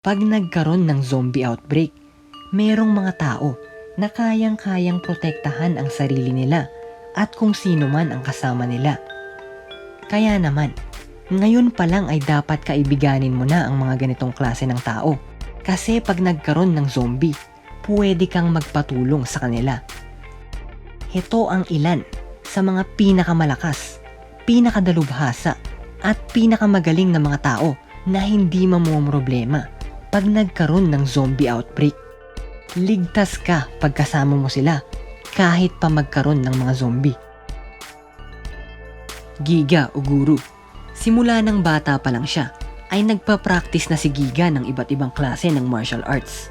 Pag nagkaroon ng zombie outbreak, merong mga tao na kayang-kayang protektahan ang sarili nila at kung sino man ang kasama nila. Kaya naman, ngayon pa lang ay dapat kaibiganin mo na ang mga ganitong klase ng tao. Kasi pag nagkaroon ng zombie, pwede kang magpatulong sa kanila. Ito ang ilan sa mga pinakamalakas, pinakadalubhasa, at pinakamagaling na mga tao na hindi mamomroblema pag nagkaroon ng zombie outbreak. Ligtas ka pagkasama mo sila kahit pa magkaroon ng mga zombie. Giga o guru. Simula ng bata pa lang siya ay nagpa-practice na si Giga ng iba't ibang klase ng martial arts.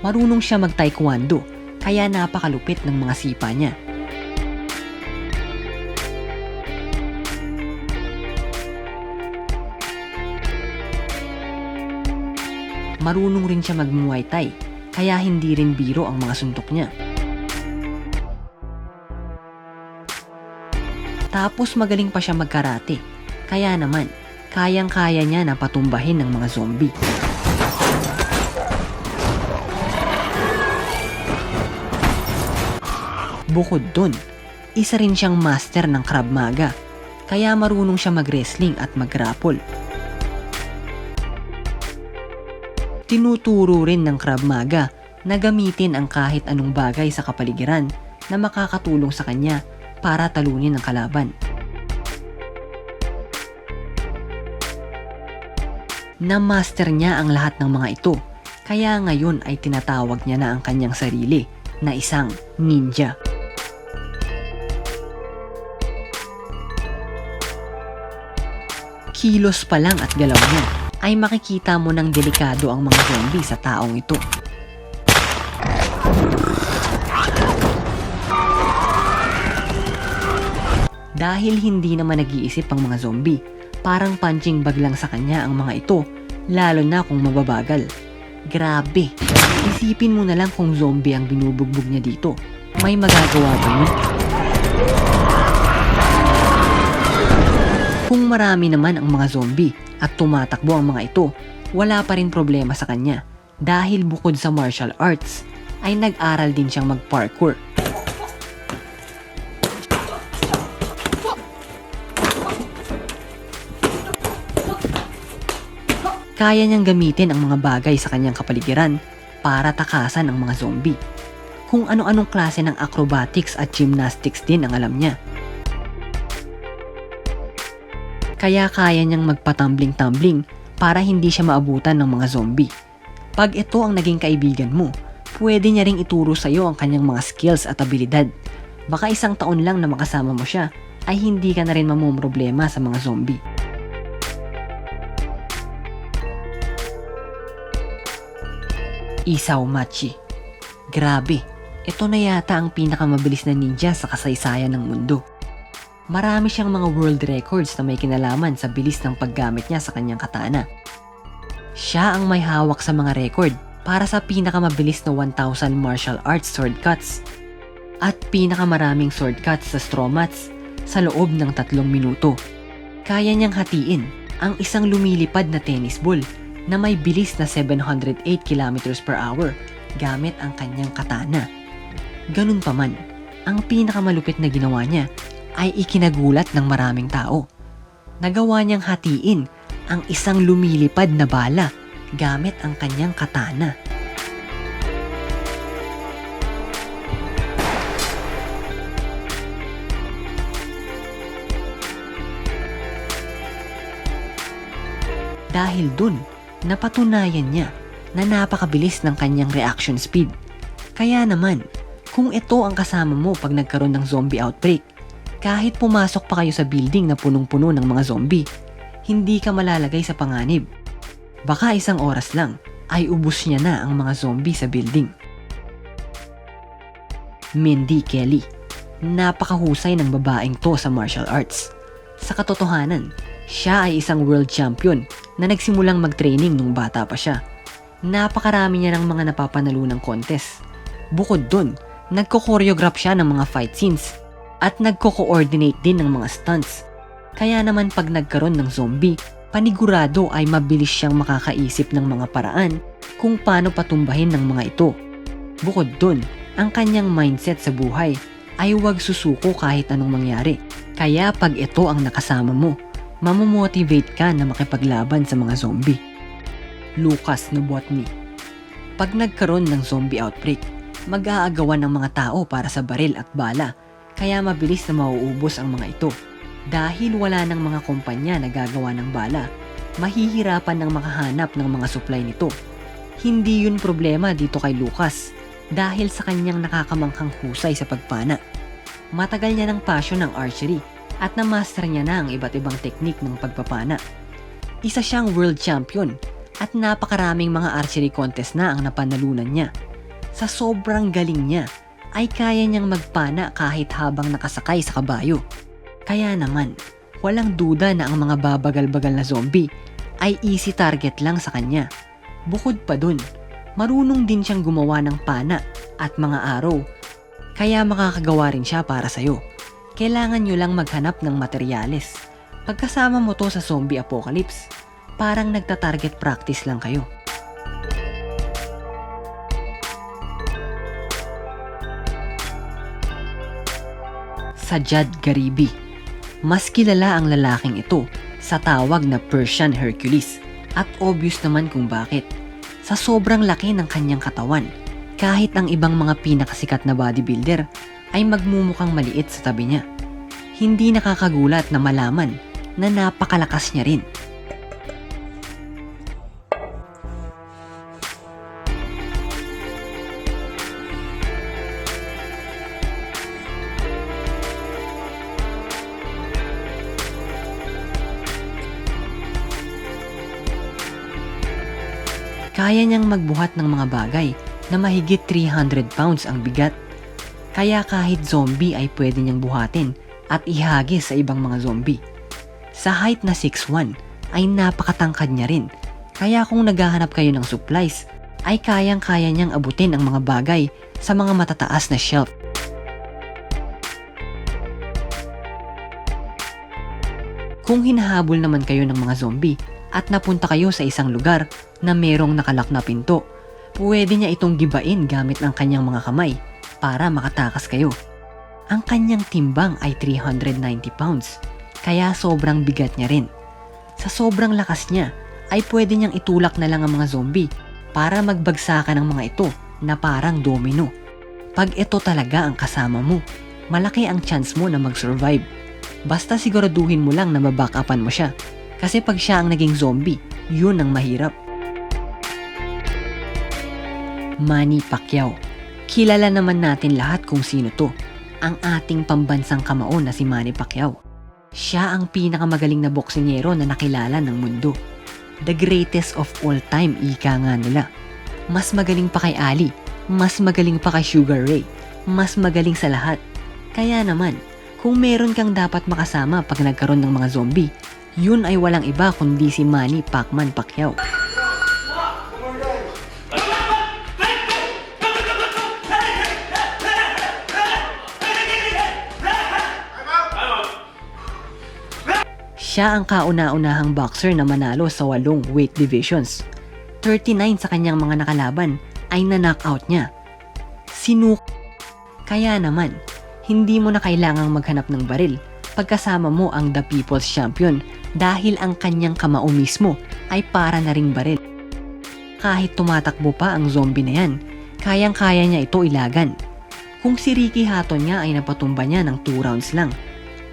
Marunong siya mag-taekwondo kaya napakalupit ng mga sipa niya. Marunong rin siya mag-muay thai kaya hindi rin biro ang mga suntok niya. Tapos magaling pa siya magkarate. Kaya naman, kayang-kaya niya na patumbahin ng mga zombie. Bukod dun, isa rin siyang master ng Krav Maga. Kaya marunong siya mag-wrestling at mag-grapple. Tinuturo rin ng Krav Maga na gamitin ang kahit anong bagay sa kapaligiran na makakatulong sa kanya para talunin ang kalaban. Na-master niya ang lahat ng mga ito, kaya ngayon ay tinatawag niya na ang kanyang sarili na isang ninja. Kilos pa lang at galaw niya ay makikita mo ng delikado ang mga zombie sa taong ito. Dahil hindi naman nag-iisip ang mga zombie, parang punching bag lang sa kanya ang mga ito, lalo na kung mababagal. Grabe, isipin mo na lang kung zombie ang binubugbog niya dito. May magagawa ba yun? Kung marami naman ang mga zombie at tumatakbo ang mga ito, wala pa rin problema sa kanya. Dahil bukod sa martial arts, ay nag-aral din siyang mag-parkour. Kaya niyang gamitin ang mga bagay sa kanyang kapaligiran para takasan ang mga zombie. Kung ano-anong klase ng acrobatics at gymnastics din ang alam niya. Kaya kaya niyang magpatumbling-tumbling para hindi siya maabutan ng mga zombie. Pag ito ang naging kaibigan mo, pwede niya ring ituro sa iyo ang kanyang mga skills at abilidad. Baka isang taon lang na makasama mo siya ay hindi ka na rin mamumroblema sa mga zombie. Isaw Machi. Grabe, ito na yata ang pinakamabilis na ninja sa kasaysayan ng mundo. Marami siyang mga world records na may kinalaman sa bilis ng paggamit niya sa kanyang katana. Siya ang may hawak sa mga record para sa pinakamabilis na 1,000 martial arts sword cuts at pinakamaraming sword cuts sa straw mats sa loob ng tatlong minuto. Kaya niyang hatiin ang isang lumilipad na tennis ball na may bilis na 708 km per hour gamit ang kanyang katana. Ganun pa man, ang pinakamalupit na ginawa niya ay ikinagulat ng maraming tao. Nagawa niyang hatiin ang isang lumilipad na bala gamit ang kanyang katana. Dahil dun, napatunayan niya na napakabilis ng kanyang reaction speed. Kaya naman, kung ito ang kasama mo pag nagkaroon ng zombie outbreak, kahit pumasok pa kayo sa building na punong-puno ng mga zombie, hindi ka malalagay sa panganib. Baka isang oras lang ay ubus niya na ang mga zombie sa building. Mindy Kelly Napakahusay ng babaeng to sa martial arts. Sa katotohanan, siya ay isang world champion na nagsimulang mag-training nung bata pa siya. Napakarami niya ng mga napapanalu ng contest. Bukod dun, nagko-choreograph siya ng mga fight scenes At nagko-coordinate din ng mga stunts. Kaya naman pag nagkaroon ng zombie, panigurado ay mabilis siyang makakaisip ng mga paraan kung paano patumbahin ng mga ito. Bukod dun, ang kanyang mindset sa buhay ay huwag susuko kahit anong mangyari. Kaya pag ito ang nakasama mo, mamomotivate ka na makipaglaban sa mga zombie. Lucas Novotny Pag nagkaroon ng zombie outbreak, mag-aagawan ng mga tao para sa baril at bala, kaya mabilis na mauubos ang mga ito. Dahil wala ng mga kumpanya na gagawa ng bala, mahihirapan ng makahanap ng mga supply nito. Hindi yun problema dito kay Lucas dahil sa kanyang nakakamanghang husay sa pagpana. Matagal niya ng passion ng archery at na-master niya na ang iba't ibang teknik ng pagpapana. Isa siyang world champion at napakaraming mga archery contest na ang napanalunan niya. Sa sobrang galing niya, ay kaya niyang magpana kahit habang nakasakay sa kabayo. Kaya naman, walang duda na ang mga babagal-bagal na zombie ay easy target lang sa kanya. Bukod pa dun, marunong din siyang gumawa ng pana at mga araw. Kaya makakagawa rin siya para sa'yo. Kailangan nyo lang maghanap ng materyales. Pagkasama mo to sa zombie apocalypse, parang nagta-target practice lang kayo. Sajad Garibi Mas kilala ang lalaking ito sa tawag na Persian Hercules at obvious naman kung bakit. Sa sobrang laki ng kanyang katawan, kahit ang ibang mga pinakasikat na bodybuilder ay magmumukhang maliit sa tabi niya. Hindi nakakagulat na malaman na napakalakas niya rin. Kaya niyang magbuhat ng mga bagay na mahigit 300 pounds ang bigat. Kaya kahit zombie ay pwede niyang buhatin at ihagis sa ibang mga zombie. Sa height na 6'1 ay napakatangkad niya rin. Kaya kung naghahanap kayo ng supplies, ay kayang-kaya niyang abutin ang mga bagay sa mga matataas na shelf. Kung hinahabol naman kayo ng mga zombie at napunta kayo sa isang lugar na merong nakalak na pinto, pwede niya itong gibain gamit ang kanyang mga kamay para makatakas kayo. Ang kanyang timbang ay 390 pounds, kaya sobrang bigat niya rin. Sa sobrang lakas niya, ay pwede niyang itulak na lang ang mga zombie para magbagsakan ng mga ito na parang domino. Pag ito talaga ang kasama mo, malaki ang chance mo na mag-survive. Basta siguraduhin mo lang na mabackupan mo siya. Kasi pag siya ang naging zombie, yun ang mahirap. Manny Pacquiao. Kilala naman natin lahat kung sino to. Ang ating pambansang kamao na si Manny Pacquiao. Siya ang pinakamagaling na boksingero na nakilala ng mundo. The greatest of all time, ika nga nila. Mas magaling pa kay Ali, mas magaling pa kay Sugar Ray, mas magaling sa lahat. Kaya naman, kung meron kang dapat makasama pag nagkaroon ng mga zombie, yun ay walang iba kundi si Manny Pacman Pacquiao. Siya ang kauna-unahang boxer na manalo sa walong weight divisions. 39 sa kanyang mga nakalaban ay na-knockout niya. Sinuk. Kaya naman, hindi mo na kailangang maghanap ng baril pagkasama mo ang The People's Champion dahil ang kanyang kamao mismo ay para na ring baril. Kahit tumatakbo pa ang zombie na yan, kayang-kaya niya ito ilagan. Kung si Ricky Hatton nga ay napatumba niya ng 2 rounds lang,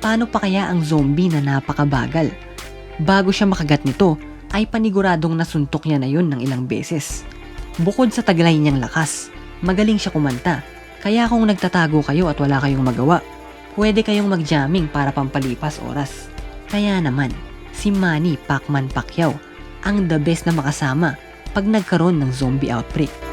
paano pa kaya ang zombie na napakabagal? Bago siya makagat nito, ay paniguradong nasuntok niya na yun ng ilang beses. Bukod sa taglay niyang lakas, magaling siya kumanta. Kaya kung nagtatago kayo at wala kayong magawa, pwede kayong mag-jamming para pampalipas oras. Kaya naman, si Manny Pacman Pacquiao ang the best na makasama pag nagkaroon ng zombie outbreak.